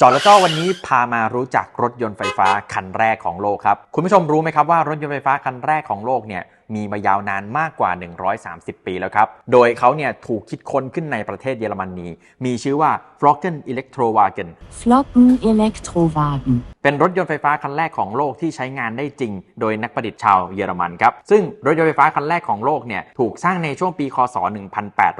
จอละเจอวันนี้พามารู้จักรถยนต์ไฟฟ้าคันแรกของโลกครับ คุณผู้ชมรู้ไหมครับว่ารถยนต์ไฟฟ้าคันแรกของโลกเนี่ย มีมายาวนานมากกว่า 130 ปีแล้วครับ โดยเขาเนี่ยถูกคิดค้นขึ้นในประเทศเยอรมนีมีชื่อว่า Flocken Electrowagen Flocken Elektrowagen. เป็นรถยนต์ไฟฟ้าคันแรกของโลกที่ใช้งานได้จริง โดยนักประดิษฐ์ชาวเยอรมันครับ ซึ่งรถยนต์ไฟฟ้าคันแรกของโลกเนี่ยถูกสร้างในช่วงปี คศ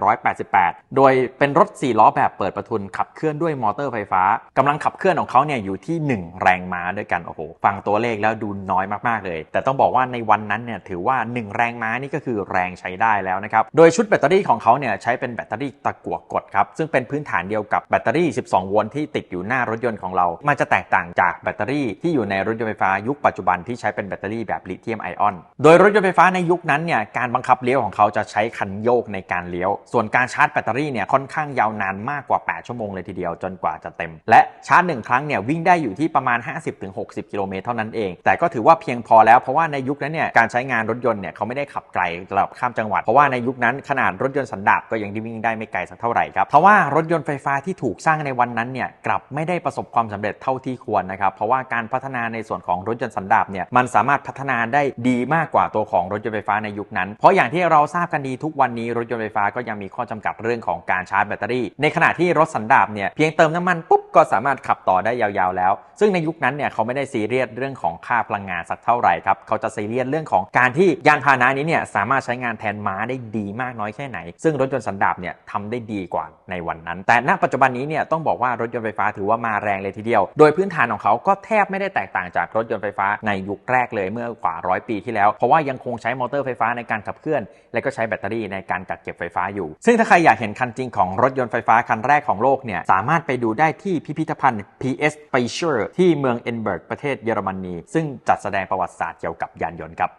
1888 โดยเป็นรถ 4 ล้อแบบเปิดประทุนขับเคลื่อนด้วยมอเตอร์ไฟฟ้ากำลังขับเคลื่อนของเขาเนี่ยอยู่ที่ 1 แรงม้าด้วยกัน โอ้โห ฟังตัวเลขแล้วดูน้อยมาก ๆ เลย แต่ต้องบอกว่าในวันนั้นเนี่ยถือว่า1 แรงม้านี่ก็คือแรงใช้ได้แล้วนะครับ โดยชุดแบตเตอรี่ของเขาเนี่ยใช้เป็นแบตเตอรี่ตะกั่วกดครับ ซึ่งเป็นพื้นฐานเดียวกับแบตเตอรี่ 12 โวลต์ที่ติดอยู่หน้ารถยนต์ของเรา มันจะแตกต่างจากแบตเตอรี่ที่อยู่ในรถยนต์ไฟฟ้ายุคปัจจุบันที่ใช้เป็นแบตเตอรี่แบบลิเธียมไอออน โดยรถยนต์ไฟฟ้าในยุคนั้นเนี่ยการบังคับเลี้ยวของเขาจะใช้คันโยกในการเลี้ยว ส่วนการชาร์จแบตเตอรี่เนี่ยค่อนข้างยาวนานมากกว่า 8 ชั่วโมงเลยทีเดียวจนกว่าจะเต็ม และชาร์จหนึ่งครั้งเนี่ยวิ่งได้อยู่ที่ประมาณ 50-60 กิโลเมตรเท่านั้นเอง แต่ก็ถือว่าเพียงพอแล้วเพราะว่าในยุคนั้นเนี่ยการใช้งานรถยนต์เนี่ยเขาไม่ได้ขับไกลระดับข้ามจังหวัด เพราะว่าในยุคนั้นขนาดรถยนต์สันดาปก็ยังวิ่งได้ไม่ไกลสักเท่าไหร่ครับเพราะว่ารถยนต์ไฟฟ้าที่ถูกสร้างในวันนั้นเนี่ยกลับไม่ได้ประสบความสำเร็จเท่าที่ควรนะครับเพราะว่าการพัฒนาในส่วนของรถยนต์สันดาปเนี่ยมันสามารถพัฒนาได้ดีมากกว่าตัวของรถยนต์ไฟฟ้าในยุคนั้น เพราะอย่างที่เราทราบกันดีทุกวันนี้รถยนต์ไฟฟ้าก็ยังมีข้อจำกัดเรื่องของการชาร์จแบตเตอรี่ ในขณะที่รถสันดาปเนี่ยเพียงเติมน้ำมันปุ๊บก็สามารถขับต่อได้ยาวๆแล้ว ซึ่งในยุคนั้นเนี่ยเขาไม่ได้ซีเรียสเรื่องของค่าพลังงานสักเท่าไหร่ครับเขาจะซีเรียสเรื่องของการที่ยานพาหนะนี้เนี่ยสามารถใช้งานแทนม้าได้ดีมากน้อยแค่ไหน ซึ่งรถยนต์สันดาปเนี่ยทำได้ดีกว่าในวันนั้น แต่ณปัจจุบันนี้เนี่ยต้องบอกว่ารถยนต์ไฟฟ้าถือว่ามาแรงเลยทีเดียว โดยพื้นฐานของเขาก็แทบไม่ได้แตกต่างจากรถยนต์ไฟฟ้าในยุคแรกเลยเมื่อกว่าร้อยปีที่แล้ว เพราะว่ายังคงใช้มอเตอร์ไฟฟ้าในการขับเคลื่อน และก็ใช้แบตเตอรี่ในการกักเก็บไฟฟ้าอยู่ ซึ่งถ้าใครอยากเห็นคันจริงของรถยนต์ไฟฟ้าคันแรกของโลกเนี่ยสามารถไปดูได้ที่พิพิธภัณฑ์ PS p e i c h e r ที่เมืองเอ็นเบิร์กประเทศเยอรมนีซึ่งจัดแสดงประวัติศาสตร์เกี่ยวกับยานยนต์ครับ